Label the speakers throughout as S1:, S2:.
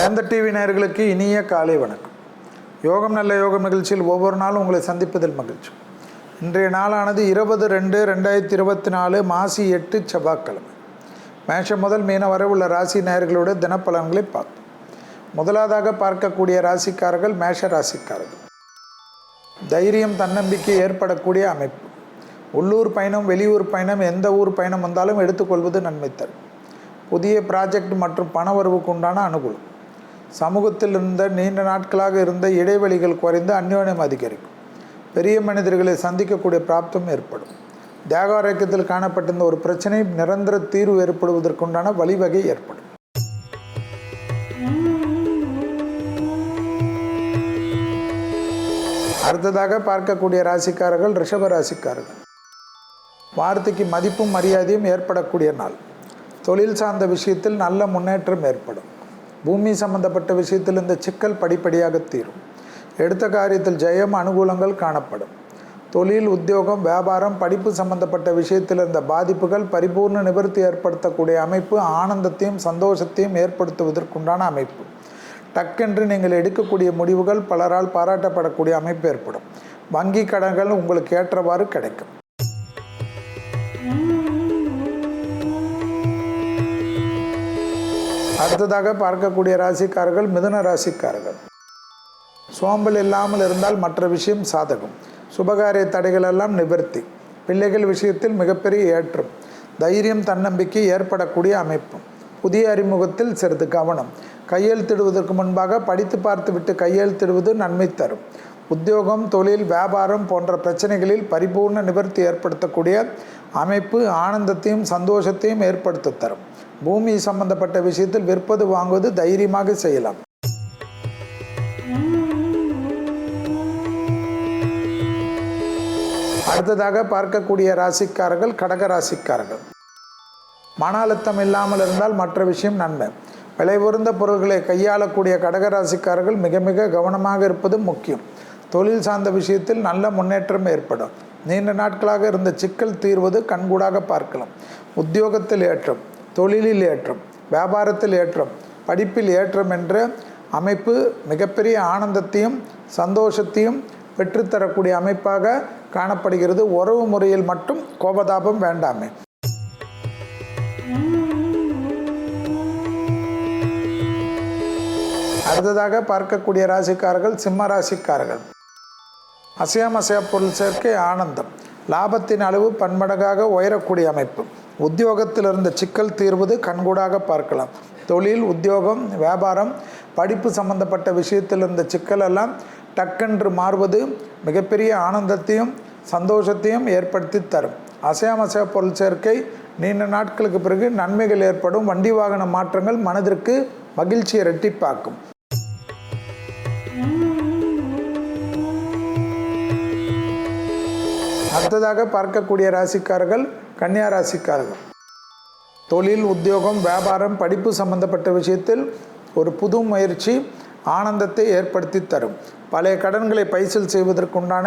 S1: வேந்த TV நேயர்களுக்கு இனிய காலை வணக்கம். யோகம் நல்ல யோகம் நிகழ்ச்சியில் ஒவ்வொரு நாளும் உங்களை சந்திப்பதில் மகிழ்ச்சி. இன்றைய நாளானது இருபது ரெண்டு ரெண்டாயிரத்தி இருபத்தி நாலு மாசி எட்டு செவ்வாய்க்கிழமை. மேஷம் முதல் மீன வரை உள்ள ராசி நேயர்களோட தினப்பலன்களை பார்த்தோம் முதலாவதாக பார்க்கக்கூடிய ராசிக்காரர்கள் மேஷ ராசிக்காரர்கள். தைரியம் தன்னம்பிக்கை ஏற்படக்கூடிய அமைப்பு. உள்ளூர் பயணம் வெளியூர் பயணம் எந்த ஊர் பயணம் வந்தாலும் எடுத்துக்கொள்வது நன்மை தரும். புதிய ப்ராஜெக்ட் மற்றும் பணவரவுக்கு உண்டான அனுகூலம். சமூகத்தில் இருந்த நீண்ட நாட்களாக இருந்த இடைவெளிகள் குறைந்து அந்யோன்யம் அதிகரிக்கும். பெரிய மனிதர்களை சந்திக்கக்கூடிய பிராப்தம் ஏற்படும். தேக காணப்பட்டிருந்த ஒரு பிரச்சனை நிரந்தர தீர்வு ஏற்படுவதற்குண்டான வழிவகை ஏற்படும். அடுத்ததாக பார்க்கக்கூடிய ராசிக்காரர்கள் ரிஷப ராசிக்காரர்கள். வார்த்தைக்கு மதிப்பும் மரியாதையும் ஏற்படக்கூடிய நாள். தொழில் சார்ந்த விஷயத்தில் நல்ல முன்னேற்றம் ஏற்படும். பூமி சம்பந்தப்பட்ட விஷயத்தில் இந்த சிக்கல் படிப்படியாக தீரும். எடுத்த காரியத்தில் ஜெயம் அனுகூலங்கள் காணப்படும். தொழில் உத்தியோகம் வியாபாரம் படிப்பு சம்பந்தப்பட்ட விஷயத்தில் இருந்த பாதிப்புகள் பரிபூர்ண நிவர்த்தி ஏற்படுத்தக்கூடிய அமைப்பு ஆனந்தத்தையும் சந்தோஷத்தையும் ஏற்படுத்துவதற்குண்டான அமைப்பு. டக்கென்று நீங்கள் எடுக்கக்கூடிய முடிவுகள் பலரால் பாராட்டப்படக்கூடிய அமைப்பு ஏற்படும். வங்கி கடன்கள் உங்களுக்கு ஏற்றவாறு கிடைக்கும். அடுத்ததாக பார்க்கக்கூடிய ராசிக்காரர்கள் மிதுன ராசிக்காரர்கள். சோம்பல் இல்லாமல் இருந்தால் மற்ற விஷயம் சாதகம். சுபகாரிய தடைகள் எல்லாம் நிவர்த்தி. பிள்ளைகள் விஷயத்தில் மிகப்பெரிய ஏற்றம். தைரியம் தன்னம்பிக்கை ஏற்படக்கூடிய அமைப்பு. புதிய அறிமுகத்தில் சிறிது கவனம். கையெழுத்திடுவதற்கு முன்பாக படித்து பார்த்துவிட்டு கையெழுத்திடுவது நன்மை தரும். உத்தியோகம் தொழில் வியாபாரம் போன்ற பிரச்சனைகளில் பரிபூர்ண நிவர்த்தி ஏற்படுத்தக்கூடிய அமைப்பு ஆனந்தத்தையும் சந்தோஷத்தையும் ஏற்படுத்தி தரும். பூமி சம்பந்தப்பட்ட விஷயத்தில் விற்பது வாங்குவது தைரியமாக செய்யலாம். அடுத்ததாக பார்க்கக்கூடிய ராசிக்காரர்கள் கடக ராசிக்காரர்கள். மன அழுத்தம் இல்லாமல் இருந்தால் மற்ற விஷயம் நன்மை. விலை உயர்ந்த பொருள்களை கையாளக்கூடிய கடகராசிக்காரர்கள் மிக மிக கவனமாக இருப்பது முக்கியம். தொழில் சார்ந்த விஷயத்தில் நல்ல முன்னேற்றம் ஏற்படும். நீண்ட நாட்களாக இருந்த சிக்கல் தீர்வது கண்கூடாக பார்க்கலாம். உத்தியோகத்தில் ஏற்றம். தொழிலில் ஏற்றம் வியாபாரத்தில் ஏற்றம் படிப்பில் ஏற்றம் என்ற அமைப்பு மிகப்பெரிய ஆனந்தத்தையும் சந்தோஷத்தையும் பெற்றுத்தரக்கூடிய அமைப்பாக காணப்படுகிறது. உறவு முறையில் மட்டும் கோபதாபம் வேண்டாமே. அடுத்ததாக பார்க்கக்கூடிய ராசிக்காரர்கள் சிம்ம ராசிக்காரர்கள். அசையாம அசையா பொருள் சேர்க்கை ஆனந்தம். லாபத்தின் அளவு பன்மடங்காக உயரக்கூடிய அமைப்பு. உத்தியோகத்தில் இருந்த சிக்கல் தீர்வது கண்கூடாக பார்க்கலாம். தொழில் உத்தியோகம் வியாபாரம் படிப்பு சம்பந்தப்பட்ட விஷயத்தில் இருந்த சிக்கல் எல்லாம் டக்கென்று மாறுவது மிகப்பெரிய ஆனந்தத்தையும் சந்தோஷத்தையும் ஏற்படுத்தி தரும். அசையாமசைய பொருள் சேர்க்கை நீண்ட நாட்களுக்கு பிறகு நன்மைகள் ஏற்படும். வண்டி வாகன மாற்றங்கள் மனதிற்கு மகிழ்ச்சியை இரட்டிப்பாக்கும். அடுத்ததாக பார்க்கக்கூடிய ராசிக்காரர்கள் கன்னியாராசிக்காரர்கள். தொழில் உத்தியோகம் வியாபாரம் படிப்பு சம்பந்தப்பட்ட விஷயத்தில் ஒரு புது முயற்சி ஆனந்தத்தை ஏற்படுத்தி தரும். பழைய கடன்களை பைசல் செய்வதற்குண்டான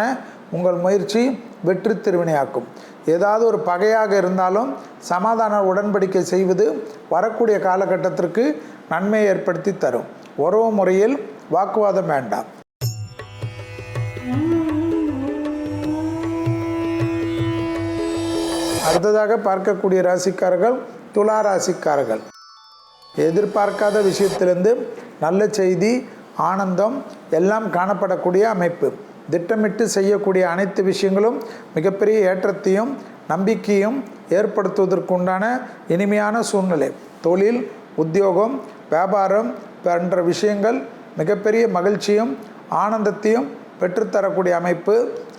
S1: உங்கள் முயற்சி வெற்றி திருவினையாக்கும். ஏதாவது ஒரு பகையாக இருந்தாலும் சமாதான உடன்படிக்கை செய்வது வரக்கூடிய காலகட்டத்திற்கு நன்மையை ஏற்படுத்தி தரும். உறவு முறையில் வாக்குவாதம் வேண்டாம். அடுத்ததாக பார்க்கக்கூடிய ராசிக்காரர்கள் துலா ராசிக்காரர்கள். எதிர்பார்க்காத விஷயத்திலிருந்து நல்ல செய்தி ஆனந்தம் எல்லாம் காணப்படக்கூடிய அமைப்பு. திட்டமிட்டு செய்யக்கூடிய அனைத்து விஷயங்களும் மிகப்பெரிய ஏற்றத்தையும் நம்பிக்கையும் ஏற்படுத்துவதற்குண்டான இனிமையான சூழ்நிலை. தொழில் உத்தியோகம் வியாபாரம் போன்ற விஷயங்கள் மிகப்பெரிய மகிழ்ச்சியும் ஆனந்தத்தையும் பெற்றுத்தரக்கூடிய அமைப்பு.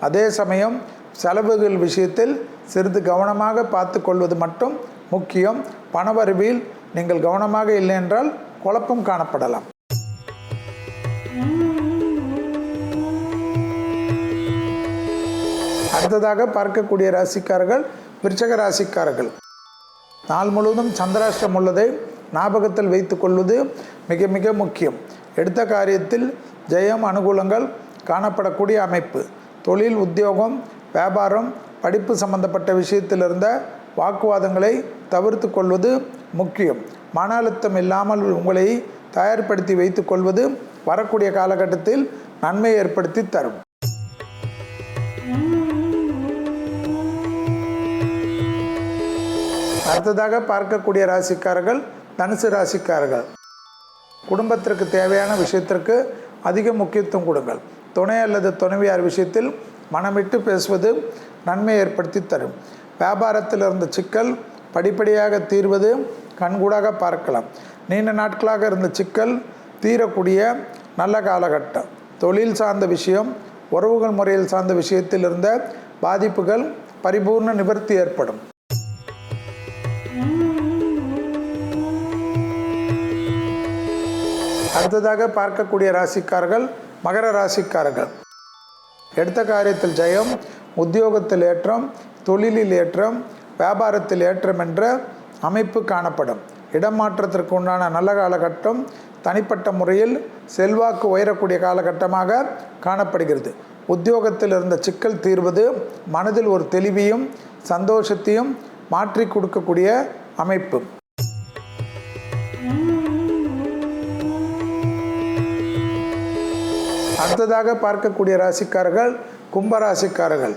S1: அதே சமயம் செலவுகள் விஷயத்தில் சிறிது கவனமாக பார்த்து கொள்வது மட்டும் முக்கியம். பணவரவில் நீங்கள் கவனமாக இல்லை என்றால் குழப்பம் காணப்படலாம். அடுத்ததாக பார்க்கக்கூடிய ராசிக்காரர்கள் விருச்சக ராசிக்காரர்கள். நாள் முழுவதும் சந்திராஷ்டம் உள்ளதை ஞாபகத்தில் வைத்து கொள்வது மிக மிக முக்கியம். எடுத்த காரியத்தில் ஜெயம் அனுகூலங்கள் காணப்படக்கூடிய அமைப்பு. தொழில் உத்தியோகம் வியாபாரம் படிப்பு சம்பந்தப்பட்ட விஷயத்தில் இருந்த வாக்குவாதங்களை தவிர்த்து கொள்வது முக்கியம். மன அழுத்தம் இல்லாமல் உங்களை தயார்படுத்தி வைத்துக் கொள்வது வரக்கூடிய காலகட்டத்தில் நன்மை ஏற்படுத்தி தரும். அடுத்ததாக பார்க்கக்கூடிய ராசிக்காரர்கள் தனுசு ராசிக்காரர்கள். குடும்பத்திற்கு தேவையான விஷயத்திற்கு அதிக முக்கியத்துவம் கொடுங்கள். துணை அல்லது துணைவியார் விஷயத்தில் மனமிட்டு பேசுவது நன்மை ஏற்படுத்தி தரும். வியாபாரத்தில் இருந்த சிக்கல் படிப்படியாக தீர்வது கண்கூடாக பார்க்கலாம். நீண்ட நாட்களாக இருந்த சிக்கல் தீரக்கூடிய நல்ல காலகட்டம். தொழில் சார்ந்த விஷயம் உறவுகள் முறையில் சார்ந்த விஷயத்தில் இருந்த பாதிப்புகள் பரிபூர்ண நிவர்த்தி ஏற்படும். அடுத்ததாக பார்க்கக்கூடிய ராசிக்காரர்கள் மகர ராசிக்காரர்கள். எடுத்த காரியத்தில் ஜெயம் உத்தியோகத்தில் ஏற்றம் தொழிலில் ஏற்றம் வியாபாரத்தில் ஏற்றம் என்ற அமைப்பு காணப்படும். இடமாற்றத்திற்கு உண்டான நல்ல காலகட்டம் தனிப்பட்ட முறையில் செல்வாக்கு உயரக்கூடிய காலகட்டமாக காணப்படுகிறது. உத்தியோகத்தில் இருந்த சிக்கல் தீர்வது மனதில் ஒரு தெளிவையும் சந்தோஷத்தையும் மாற்றி கொடுக்கக்கூடிய அமைப்பு. அடுத்ததாக பார்க்கக்கூடிய ராசிக்காரர்கள் கும்பராசிக்காரர்கள்.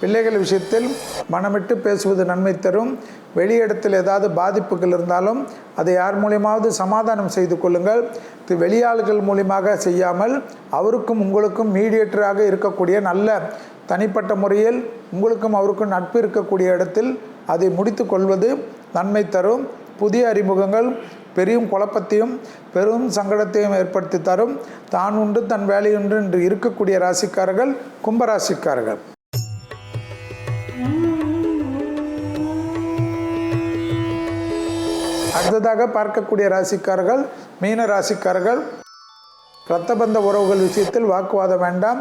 S1: பிள்ளைகள் விஷயத்தில் மனமிட்டு பேசுவது நன்மை தரும். வெளியிடத்தில் ஏதாவது பாதிப்புகள் இருந்தாலும் அதை யார் மூலியமாவது சமாதானம் செய்து கொள்ளுங்கள். இது வெளியாள்கள் மூலியமாக செய்யாமல் அவருக்கும் உங்களுக்கும் மீடியேட்டராக இருக்கக்கூடிய நல்ல தனிப்பட்ட முறையில் உங்களுக்கும் அவருக்கும் நட்பு இருக்கக்கூடிய இடத்தில் அதை முடித்து கொள்வது நன்மை தரும். புதிய அறிமுகங்கள் பெரும் குழப்பத்தையும் பெரும் சங்கடத்தையும் ஏற்படுத்தி தரும். தான் உண்டு தன் வேலையுண்டு என்று இருக்கக்கூடிய ராசிக்காரர்கள் கும்பராசிக்காரர்கள். அடுத்ததாக பார்க்கக்கூடிய ராசிக்காரர்கள் மீன ராசிக்காரர்கள். இரத்தபந்த உறவுகள் விஷயத்தில் வாக்குவாதம் வேண்டாம்.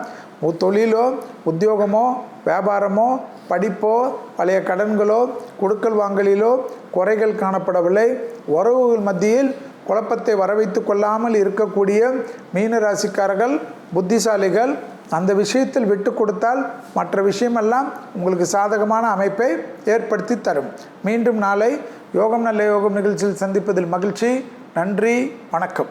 S1: தொழிலோ உத்தியோகமோ வியாபாரமோ படிப்போ பழைய கடன்களோ கொடுக்கல் வாங்கலிலோ குறைகள் காணப்படவில்லை. உறவுகள் மத்தியில் குழப்பத்தை வரவைத்து கொள்ளாமல் இருக்கக்கூடிய மீன ராசிக்காரர்கள் புத்திசாலிகள் அந்த விஷயத்தில் விட்டு கொடுத்தால் மற்ற விஷயமெல்லாம் உங்களுக்கு சாதகமான அமைப்பை ஏற்படுத்தி தரும். மீண்டும் நாளை யோகம் நல்ல யோகம் நிகழ்ச்சியில் சந்திப்பதில் மகிழ்ச்சி. நன்றி வணக்கம்.